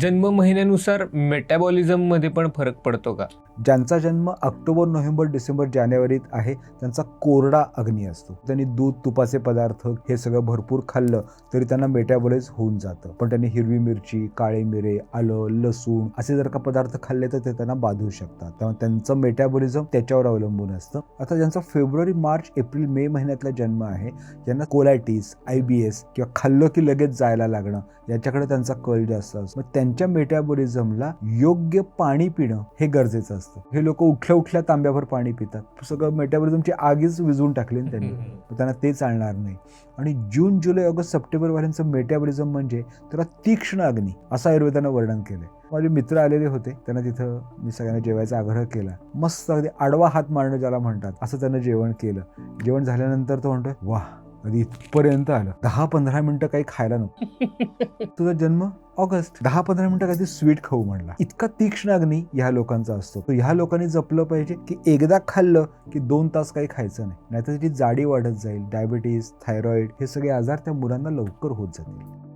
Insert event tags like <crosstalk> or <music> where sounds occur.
जन्म महिन्यानुसार मेटॅबॉलिझममध्ये पण फरक पडतो का? ज्यांचा जन्म ऑक्टोबर नोव्हेंबर डिसेंबर जानेवारीत आहे त्यांचा कोरडा अग्नी असतो. त्यांनी दूध तुपाचे पदार्थ हे सगळं भरपूर खाल्लं तरी त्यांना मेटॅबॉलिज होऊन जातं. पण त्यांनी हिरवी मिरची काळे मिरे आलं लसूण असे जर का पदार्थ खाल्ले तर ते त्यांना बाधू शकतात. त्यामुळे त्यांचं मेटॅबॉलिझम त्याच्यावर अवलंबून असतं. आता ज्यांचा फेब्रुवारी मार्च एप्रिल मे महिन्यातला जन्म आहे ज्यांना कोलायटीस आय बी एस किंवा खाल्लं की लगेच जायला लागणं याच्याकडे त्यांचा कल जास्त असतो. मग त्यांच्या मेटाबॉलिझमला योग्य पाणी पिणं हे गरजेचं असतं. हे लोक उठल्या उठल्या तांब्याभर पाणी पितात. सगळं मेटाबॉलिझमची आगीच विझवून टाकली त्यांनी. त्यांना ते चालणार नाही. आणि जून जुलै ऑगस्ट सप्टेंबरवाल्यांचं मेटाबॉलिझम म्हणजे त्याला तीक्ष्ण अग्नी असं आयुर्वेदानं वर्णन केलंय. माझे मित्र आलेले होते. त्यांना तिथं मी सगळ्यांना जेवायचा आग्रह केला. मस्त अगदी आडवा हात मारणं ज्याला म्हणतात असं त्यानं जेवण केलं. जेवण झाल्यानंतर तो म्हणतोय वाह कधी इथपर्यंत आलं. दहा पंधरा मिनिटं काही खायला नको. <laughs> तुझा जन्म ऑगस्ट. दहा पंधरा मिनिटं काहीतरी स्वीट खाऊ म्हणला. इतका तीक्ष्ण अग्नी ह्या लोकांचा असतो. तर ह्या लोकांनी जपलं पाहिजे की एकदा खाल्लं की दोन तास काही खायचं नाही. नाहीतर त्याची जाडी वाढत जाईल. डायबिटीज थायरॉइड हे सगळे आजार त्या मुलांना लवकर होत जातील.